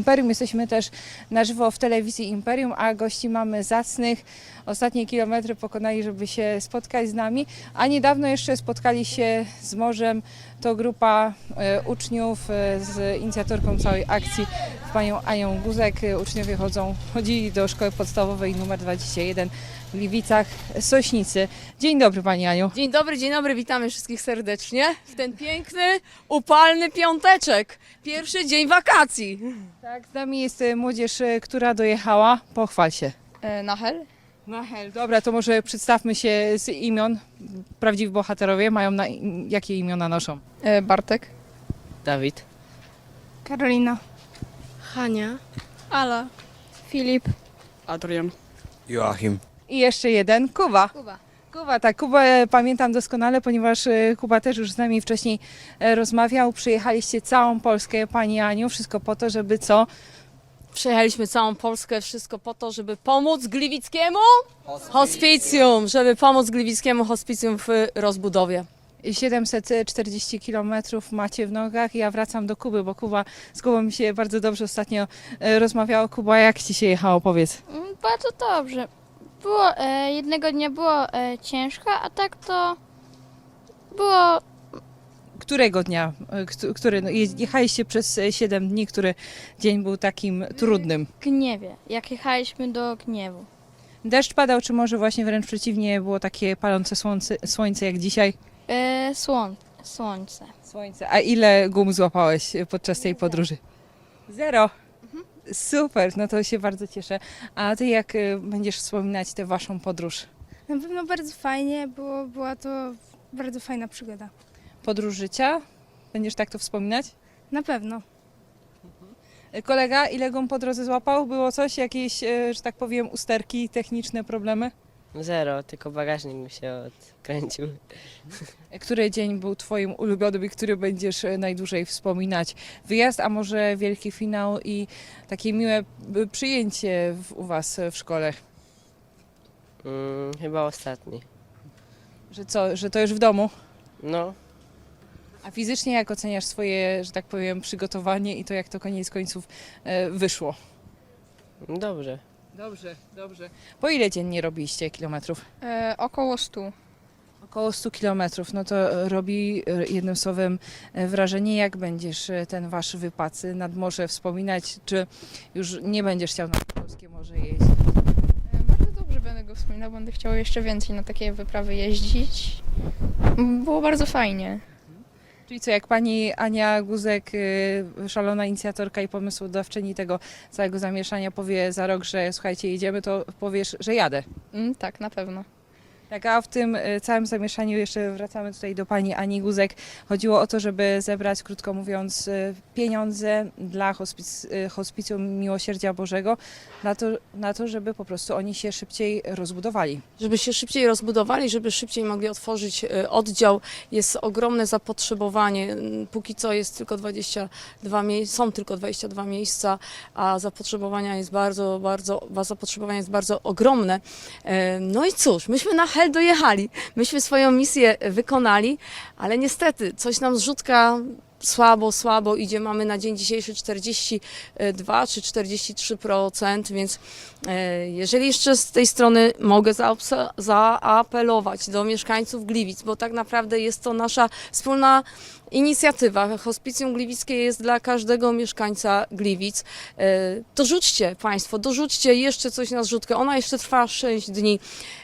Imperium. Jesteśmy też na żywo w telewizji Imperium, a gości mamy zacnych. Ostatnie kilometry pokonali, żeby się spotkać z nami, a niedawno jeszcze spotkali się z morzem. To grupa e, uczniów e, z inicjatorką całej akcji, panią Anią Guzek. Uczniowie chodzą, chodzili do szkoły podstawowej numer 21 w Gliwicach, Sośnicy. Dzień dobry Pani Aniu. Dzień dobry, dzień dobry, witamy wszystkich serdecznie w ten piękny, upalny piąteczek. Pierwszy dzień wakacji. Tak, z nami jest e, młodzież, e, która dojechała. Pochwal się. E, Nachel? No hel, dobra, to może przedstawmy się z imion. Prawdziwi bohaterowie mają na, jakie imiona noszą? E, Bartek? Dawid. Karolina. Hania. Ala. Filip. Adrian. Joachim. I jeszcze jeden, Kuba. Kuba. Kuba, tak, Kuba e, pamiętam doskonale, ponieważ e, Kuba też już z nami wcześniej e, rozmawiał. Przyjechaliście całą Polskę, Pani Aniu, wszystko po to, żeby co? Przejechaliśmy całą Polskę, wszystko po to, żeby pomóc Gliwickiemu hospicjum, żeby pomóc Gliwickiemu hospicjum w rozbudowie. 740 km macie w nogach. Ja wracam do Kuby, bo Kuba, z Kubą mi się bardzo dobrze ostatnio rozmawiało. Kuba, jak Ci się jechało, powiedz? Mm, Bardzo dobrze. Było, e, jednego dnia było e, ciężko, a tak to było Którego dnia, e, któ- który, no, je- jechaliście przez 7 dni, który dzień był takim trudnym? w gniewie, jak jechaliśmy do gniewu. Deszcz padał, czy może właśnie wręcz przeciwnie, było takie palące słońce, słońce jak dzisiaj? E, słoń, słońce. Słońce. A ile gum złapałeś podczas tej podróży? Zero. Super, no to się bardzo cieszę. A ty jak y, będziesz wspominać tę waszą podróż? Na pewno bardzo fajnie, było, była to bardzo fajna przygoda. Podróż życia? Będziesz tak to wspominać? Na pewno. Y, Kolega, ile gum po drodze złapał? Było coś, jakieś, y, że tak powiem, usterki, techniczne problemy? Zero, tylko bagażnik mi się odkręcił. Y, Który dzień był twoim ulubionym i który będziesz y, najdłużej wspominać? Wyjazd, a może wielki finał i takie miłe przyjęcie w, u was y, w szkole? Mm, chyba ostatni. Że co, że to już w domu? No, A fizycznie jak oceniasz swoje, że tak powiem, przygotowanie i to, jak to koniec końców e, wyszło? dobrze. Dobrze, dobrze. Po ile dziennie robiliście kilometrów? E, około 100. Około 100 kilometrów. No to e, robi e, jednym słowem e, wrażenie, jak będziesz e, ten wasz wypad e, nad morze wspominać, czy już nie będziesz chciał na polskie morze jeździć? E, bardzo dobrze będę go wspominał, będę chciał jeszcze więcej na takie wyprawy jeździć. Było bardzo fajnie. Czyli co, jak pani Ania Guzek, y, szalona inicjatorka i pomysłodawczyni tego całego zamieszania powie za rok, że słuchajcie, jedziemy, to powiesz, że jadę. Mm, tak, na pewno. Tak, a w tym y, całym zamieszaniu jeszcze wracamy tutaj do pani Ani Guzek. Chodziło o to, żeby zebrać, krótko mówiąc, y, pieniądze dla hospic, y, Hospicjum Miłosierdzia Bożego, na to, na to, żeby po prostu oni się szybciej rozbudowali. Żeby się szybciej rozbudowali, żeby szybciej mogli otworzyć e, oddział. Jest ogromne zapotrzebowanie. Póki co jest tylko 22 miejsca, są tylko 22 miejsca, a zapotrzebowania jest bardzo, bardzo, ba- zapotrzebowanie jest bardzo ogromne. E, No i cóż, myśmy na hel dojechali. Myśmy swoją misję wykonali, ale niestety coś nam zrzutka słabo, słabo idzie. Mamy na dzień dzisiejszy 42 czy 43%, więc e, jeżeli jeszcze z tej strony mogę zaapelować do mieszkańców Gliwic, bo tak naprawdę jest to nasza wspólna inicjatywa. Hospicjum Gliwickie jest dla każdego mieszkańca Gliwic. E, Dorzućcie Państwo, dorzućcie jeszcze coś na zrzutkę. Ona jeszcze trwa 6 dni.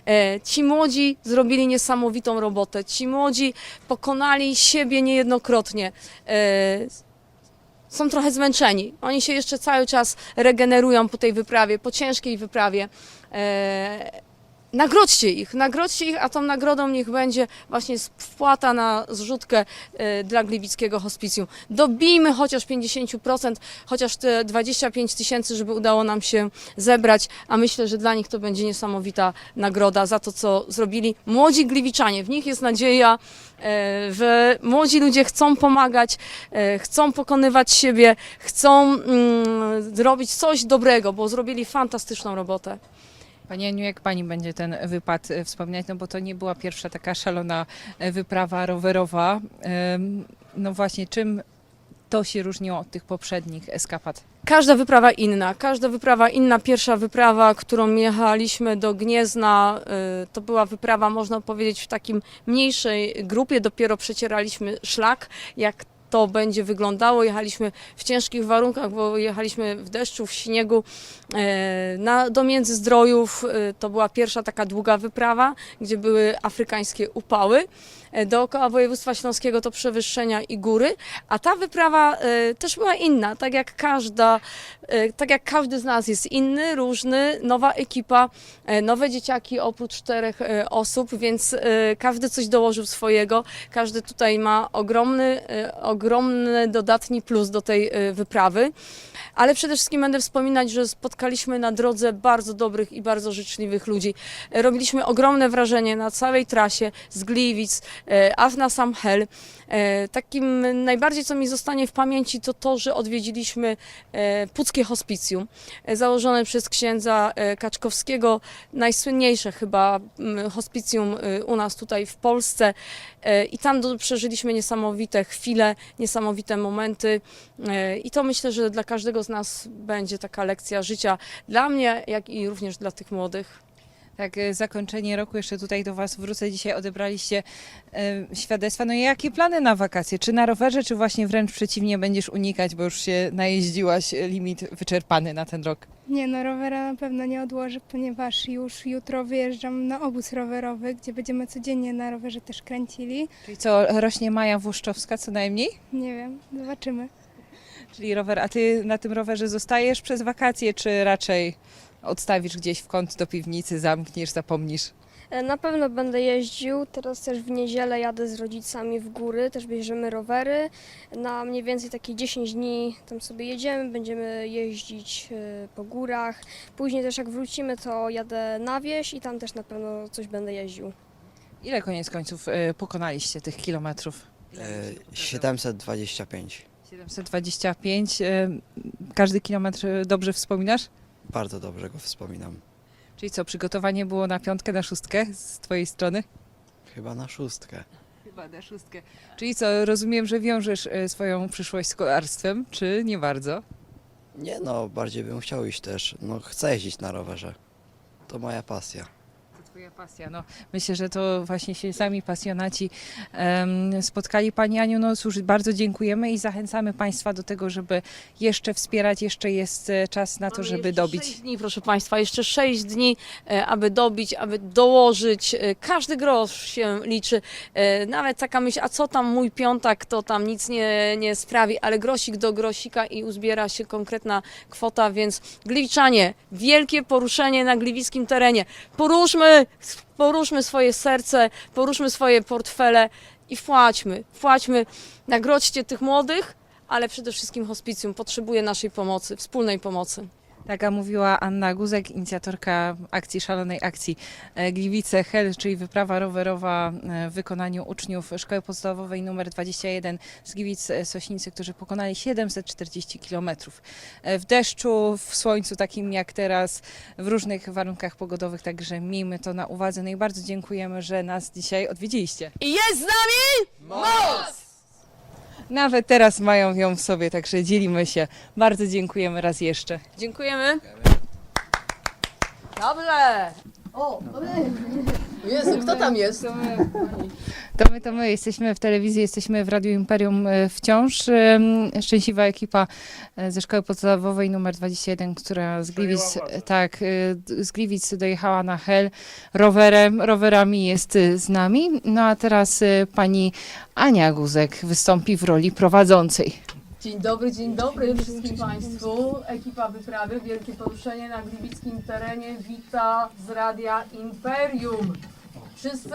E, Ci młodzi zrobili niesamowitą robotę. Ci młodzi pokonali siebie niejednokrotnie. E, Są trochę zmęczeni. Oni się jeszcze cały czas regenerują po tej wyprawie, po ciężkiej wyprawie. E, Nagrodźcie ich, nagrodźcie ich, a tą nagrodą niech będzie właśnie wpłata na zrzutkę e, dla Gliwickiego Hospicjum. Dobijmy chociaż 50%, chociaż te 25 tysięcy, żeby udało nam się zebrać, a myślę, że dla nich to będzie niesamowita nagroda za to, co zrobili młodzi Gliwiczanie. W nich jest nadzieja, e, że młodzi ludzie chcą pomagać, e, chcą pokonywać siebie, chcą mm, zrobić coś dobrego, bo zrobili fantastyczną robotę. Pani Aniu, jak pani będzie ten wypad e, wspominać? No bo to nie była pierwsza taka szalona e, wyprawa rowerowa. No właśnie, czym to się różniło od tych poprzednich eskapad? Każda wyprawa inna, każda wyprawa inna. Pierwsza wyprawa, którą jechaliśmy do Gniezna, y, to była wyprawa, można powiedzieć, w takim mniejszej grupie. Dopiero przecieraliśmy szlak, jak to będzie wyglądało. Jechaliśmy w ciężkich warunkach, bo jechaliśmy w deszczu, w śniegu, e, na, do Międzyzdrojów. E, To była pierwsza taka długa wyprawa, gdzie były afrykańskie upały. E, Dookoła województwa śląskiego to przewyższenia i góry, a ta wyprawa też była inna, tak jak każda, tak jak każdy z nas jest inny, różny, nowa ekipa, nowe dzieciaki oprócz czterech osób, więc każdy coś dołożył swojego, każdy tutaj ma ogromny, e, ogromny dodatni plus do tej e, wyprawy. Ale przede wszystkim będę wspominać, że spotkaliśmy na drodze bardzo dobrych i bardzo życzliwych ludzi. E, Robiliśmy ogromne wrażenie na całej trasie z Gliwic, e, aż na sam Hel. E, Takim najbardziej, co mi zostanie w pamięci, to to, że odwiedziliśmy Puckie Hospicjum, założone przez księdza Kaczkowskiego, najsłynniejsze chyba mm, hospicjum e, u nas tutaj w Polsce. I tam przeżyliśmy niesamowite chwile, niesamowite momenty. E, I to myślę, że dla każdego z nas będzie taka lekcja życia, dla mnie, jak i również dla tych młodych. Tak, e, zakończenie roku, jeszcze tutaj do Was wrócę. Dzisiaj odebraliście e, świadectwa. No i jakie plany na wakacje? Czy na rowerze, czy właśnie wręcz przeciwnie będziesz unikać, bo już się najeździłaś, e, limit wyczerpany na ten rok? Nie no, rowera na pewno nie odłożę, ponieważ już jutro wyjeżdżam na obóz rowerowy, gdzie będziemy codziennie na rowerze też kręcili. Czyli co, rośnie Maja Włoszczowska co najmniej? Nie wiem, zobaczymy. Czyli rower, a Ty na tym rowerze zostajesz przez wakacje, czy raczej odstawisz gdzieś w kąt do piwnicy, zamkniesz, zapomnisz? E, Na pewno będę jeździł. Teraz też w niedzielę jadę z rodzicami w góry, też bierzemy rowery. Na mniej więcej takie 10 dni tam sobie jedziemy, będziemy jeździć e, po górach. Później też jak wrócimy, to jadę na wieś i tam też na pewno coś będę jeździł. Ile koniec końców e, pokonaliście tych kilometrów? E, 725. 725. e, Każdy kilometr e, dobrze wspominasz? Bardzo dobrze go wspominam. Czyli co, przygotowanie było na piątkę, na szóstkę z Twojej strony? Chyba na szóstkę. Chyba na szóstkę. Czyli co, rozumiem, że wiążesz e, swoją przyszłość z kolarstwem, czy nie bardzo? Nie no, bardziej bym chciał iść też. No chcę jeździć na rowerze. To moja pasja. Twoja pasja. No, myślę, że to właśnie się sami pasjonaci em, spotkali. Pani Aniu, no cóż, bardzo dziękujemy i zachęcamy Państwa do tego, żeby jeszcze wspierać. Jeszcze jest e, czas na to, Mamy żeby jeszcze dobić. sześć dni, proszę Państwa, jeszcze 6 dni, e, aby dobić, aby dołożyć. E, Każdy grosz się liczy. E, Nawet taka myśl, a co tam mój piątak, to tam nic nie, nie sprawi, ale grosik do grosika i uzbiera się konkretna kwota, więc Gliwiczanie, wielkie poruszenie na gliwickim terenie. Poruszmy, poruszmy swoje serce, poruszmy swoje portfele i wpłaćmy, wpłaćmy, nagrodźcie tych młodych, ale przede wszystkim hospicjum potrzebuje naszej pomocy, wspólnej pomocy. Taka mówiła Anna Guzek, inicjatorka akcji Szalonej Akcji e, Gliwice Hel, czyli wyprawa rowerowa e, w wykonaniu uczniów Szkoły Podstawowej nr 21 z Gliwic e, Sośnicy, którzy pokonali 740 km. W deszczu, w słońcu takim jak teraz, w różnych warunkach pogodowych, także miejmy to na uwadze. No i bardzo dziękujemy, że nas dzisiaj odwiedziliście. I jest z nami moc! Nawet teraz mają ją w sobie, także dzielimy się. Bardzo dziękujemy raz jeszcze. Dziękujemy. Dobrze. O, Jezu, kto tam jest? To my, to my jesteśmy w telewizji, jesteśmy w Radiu Imperium e, wciąż. Szczęśliwa ekipa e, ze szkoły podstawowej numer 21, która z Gliwic, e, tak, z Gliwic dojechała na Hel rowerem, rowerami jest z nami. No a teraz pani Ania Guzek wystąpi w roli prowadzącej. Dzień dobry, dzień dobry wszystkim Państwu. Ekipa wyprawy Wielkie Poruszenie na gliwickim terenie wita z Radia Imperium. Wszyscy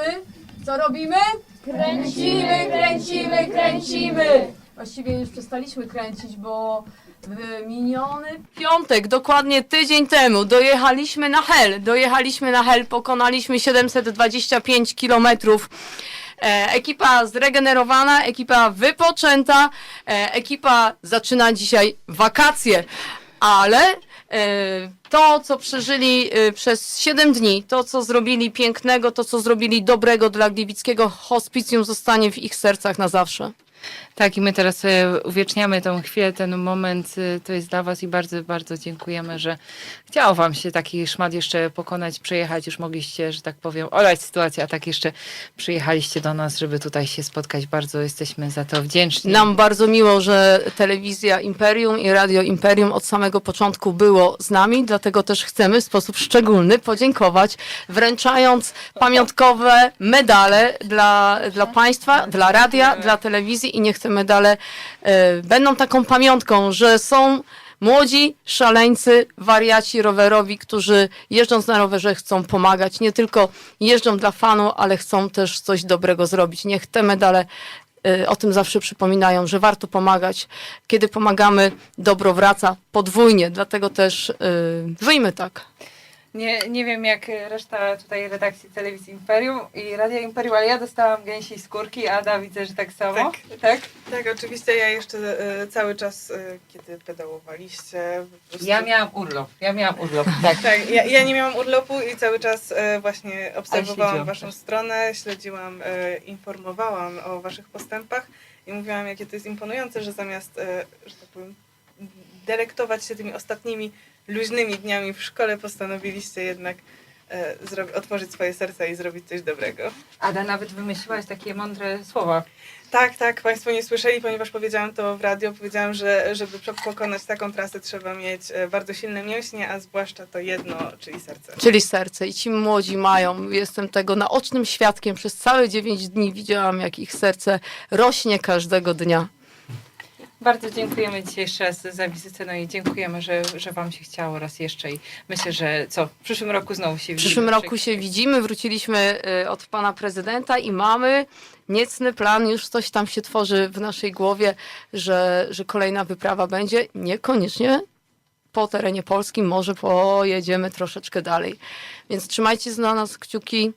co robimy? Kręcimy, kręcimy, kręcimy! Właściwie już przestaliśmy kręcić, bo w miniony piątek, dokładnie tydzień temu, dojechaliśmy na Hel. Dojechaliśmy na Hel, pokonaliśmy 725 kilometrów. E, ekipa zregenerowana, ekipa wypoczęta, e, ekipa zaczyna dzisiaj wakacje, ale e, to, co przeżyli przez 7 dni, to, co zrobili pięknego, to, co zrobili dobrego dla gliwickiego hospicjum, zostanie w ich sercach na zawsze. Tak, i my teraz uwieczniamy tą chwilę, ten moment, e, to jest dla Was i bardzo, bardzo dziękujemy, że chciało Wam się taki szmat jeszcze pokonać, przejechać, już mogliście, że tak powiem, olać sytuację, a tak jeszcze przyjechaliście do nas, żeby tutaj się spotkać. Bardzo jesteśmy za to wdzięczni. Nam bardzo miło, że telewizja Imperium i Radio Imperium od samego początku było z nami, dlatego też chcemy w sposób szczególny podziękować, wręczając pamiątkowe medale dla, dla państwa, dla radia, dla telewizji i niech te medale e, będą taką pamiątką, że są młodzi szaleńcy, wariaci rowerowi, którzy jeżdżąc na rowerze chcą pomagać, nie tylko jeżdżą dla fanu, ale chcą też coś dobrego zrobić. Niech te medale y, o tym zawsze przypominają, że warto pomagać. Kiedy pomagamy, dobro wraca podwójnie, dlatego też y, żyjmy tak. Nie, nie wiem jak reszta tutaj redakcji telewizji Imperium i Radia Imperium, ale ja dostałam gęsiej skórki, a Ada widzę, że tak samo. Tak. Tak, oczywiście ja jeszcze e, cały czas, e, kiedy pedałowaliście, prostu... Ja miałam urlop, ja miałam urlop, tak. Tak, ja, ja nie miałam urlopu i cały czas e, właśnie obserwowałam waszą też. stronę, śledziłam, e, informowałam o waszych postępach i mówiłam, jakie to jest imponujące, że zamiast, e, że tak powiem, delektować się tymi ostatnimi luźnymi dniami w szkole, postanowiliście jednak e, otworzyć swoje serca i zrobić coś dobrego. Ada nawet wymyśliłaś takie mądre słowa. Tak, tak, Państwo nie słyszeli, ponieważ powiedziałam to w radio. Powiedziałam, że żeby pokonać taką trasę trzeba mieć e, bardzo silne mięśnie, a zwłaszcza to jedno, czyli serce. Czyli serce. I ci młodzi mają, jestem tego naocznym świadkiem. Przez całe 9 dni widziałam, jak ich serce rośnie każdego dnia. Bardzo dziękujemy dzisiaj jeszcze raz za wizytę, no i dziękujemy, że, że Wam się chciało raz jeszcze i myślę, że co, w przyszłym roku znowu się W widzimy. przyszłym roku się widzimy, wróciliśmy y, od pana prezydenta i mamy niecny plan, już coś tam się tworzy w naszej głowie, że, że kolejna wyprawa będzie. Niekoniecznie po terenie polskim, może pojedziemy troszeczkę dalej. Więc trzymajcie za nas kciuki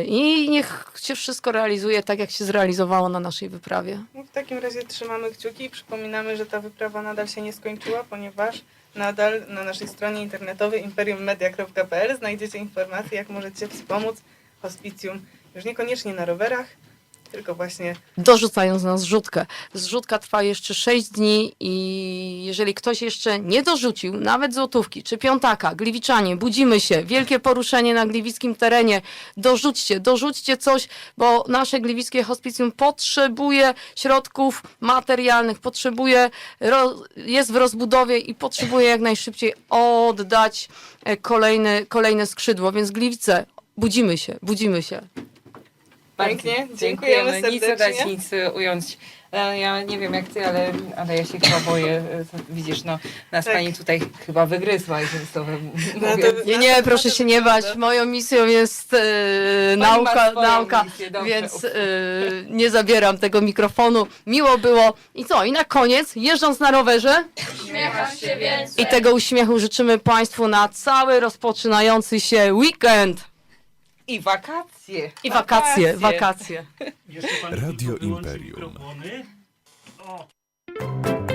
y, i niech się wszystko realizuje tak, jak się zrealizowało na naszej wyprawie. No, w takim razie trzymamy kciuki i przypominamy, że ta wyprawa nadal się nie skończyła, ponieważ nadal na naszej stronie internetowej imperiummedia.pl znajdziecie informacje, jak możecie wspomóc hospicjum już niekoniecznie na rowerach, tylko właśnie dorzucając na zrzutkę. Zrzutka trwa jeszcze 6 dni i jeżeli ktoś jeszcze nie dorzucił nawet złotówki czy piątaka, gliwiczanie, budzimy się, wielkie poruszenie na gliwickim terenie, dorzućcie, dorzućcie coś, bo nasze gliwickie hospicjum potrzebuje środków materialnych, potrzebuje, jest w rozbudowie i potrzebuje jak najszybciej oddać e, kolejny, kolejne skrzydło, więc gliwice, budzimy się, budzimy się. Pięknie, dziękujemy Nic dodać, serdecznie. nic y, ująć. E, Ja nie wiem jak ty, ale, ale ja się chyba boję. e, Widzisz, no, nas Tak. pani tutaj chyba wygryzła i No to- Nie, nie, proszę się nie bać. Moją misją jest e, nauka, nauka, misję, więc e, nie zabieram tego mikrofonu. Miło było. I co? I na koniec, jeżdżąc na rowerze. I tego uśmiechu życzymy Państwu na cały rozpoczynający się weekend I wakacje wakacje. I wakacje, wakacje. Radio Imperium. Mikrofony. O.